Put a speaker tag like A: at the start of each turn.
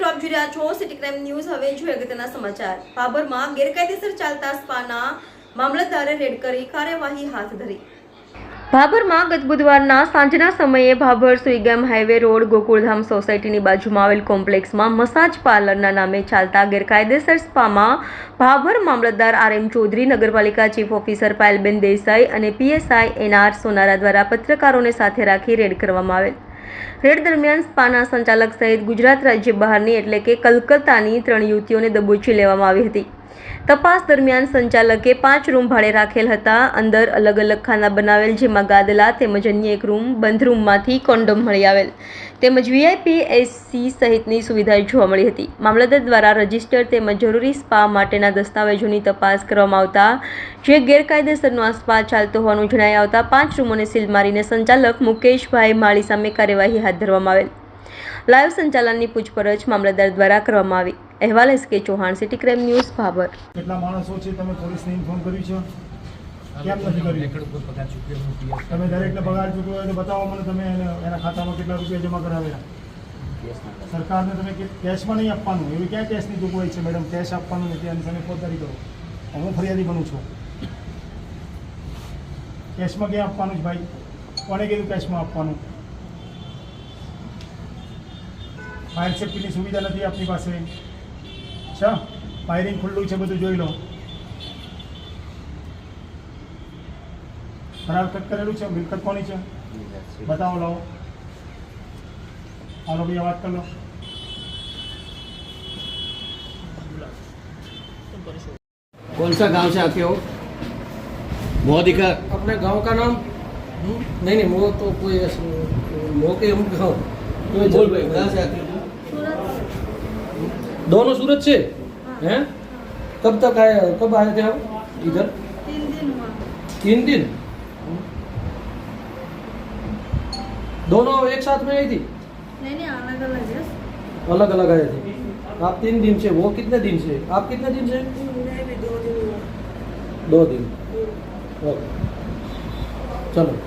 A: મિત્રો આપ જોઈ રહ્યા છો સિટી ક્રાઇમ ન્યૂઝ. હવે જોઈએ અગત્યના સમાચાર. ભાભરમાં ગેરકાયદેસર ચાલતા સ્પાના મામલતદારે રેડ કરી કાર્યવાહી હાથ ધરી. ભાભરમાં ગત બુધવારના સાંજના સમયે ભાભર સુઈગામ હાઈવે રોડ ગોકુળધામ સોસાયટીની બાજુમાં આવેલ કોમ્પ્લેક્સમાં મસાજ પાર્લરના નામે ચાલતા ગેરકાયદેસર સ્પામાં ભાભર મામલતદાર આર એમ ચૌધરી, નગરપાલિકા ચીફ ઓફિસર પાયલબેન દેસાઈ અને પીએસઆઈ એનઆર સોનારા દ્વારા પત્રકારોને સાથે રાખી રેડ કરવામાં આવેલ. રેડ દરમિયાન સ્પાના સંચાલક સહિત ગુજરાત રાજ્ય બહારની એટલે કે કલકત્તાની ત્રણ યુવતીઓને દબોચી લેવામાં આવી હતી. તપાસ દરમિયાન સંચાલકે પાંચ રૂમ ભાડે રાખેલ હતા. અંદર અલગ અલગ ખાના બનાવેલ, જેમાં ગાદલા તેમજ અન્ય એક રૂમ, બંધ રૂમમાંથી કોન્ડોમ મળી આવેલ. તેમજ વીઆઈપી એસી સહિતની સુવિધા જોવા મળી હતી. મામલતદાર દ્વારા રજિસ્ટર તેમજ જરૂરી સ્પા માટેના દસ્તાવેજોની તપાસ કરવામાં આવતા, જે ગેરકાયદેસરનો આ સ્પા ચાલતો હોવાનું જણાઈ આવતા પાંચ રૂમોને સીલ મારીને સંચાલક મુકેશભાઈ માળી સામે કાર્યવાહી હાથ ધરવામાં આવેલ. લાઈવ સંચાલનની પૂછપરછ મામલતદાર દ્વારા કરવામાં આવી. અહેવાલ S K Chauhan city crime news Bhabhar
B: કેટલા માણસો છે તમે પોલીસને ઇન્ફોર્મ કર્યું છે કેમ નથી કર્યું તમે દરેકને પગાર ચૂકવ્યો હોય તો બતાવો મને તમે એને- એના ખાતામાં કેટલા રૂપિયા જમા કરાવ્યા સરકારને તમે કે- કેશમાં નહીં આપવાનું એવી ક્યાં કેશની જોગવાઈ છે મેડમ કેશ આપવાનું નથી અને તમે ફોજદારી કરો હું ફરિયાદી બનું છું કેશમાં ક્યાં આપવાનું છે ભાઈ કોણે કીધું કેશમાં આપવાનું ફાયર સેફ્ટીની સુવિધા નથી આપની પાસે અચ્છા ફાયરિંગ ખુલ્લું છે બધું જોઈ લો ખરાબ કટ કરેલું છે મિલકત કોની છે બતાવો લાવો હાલો ભૈયા વાત કરી લો
C: कौन सा गांव से आते हो मोदिका
D: अपने गांव का नाम नहीं नहीं वो तो कोई ऐसे- वो के हम गाँव कोई
C: बोल
D: जरूरत
C: भाई
D: नहीं।
C: कहाँ से आते हो
D: दोनों सूरत से? हैं। कब तक आए कब आए थे आप इधर?
A: तीन दिन
D: तीन दिन? दोनों एक साथ में आई थी?
A: नहीं नहीं अलग अलग है
D: अलग अलग आए थे। आप तीन दिन से वो कितने दिन से? आप कितने दिन से? दो दिन ओके। चलो।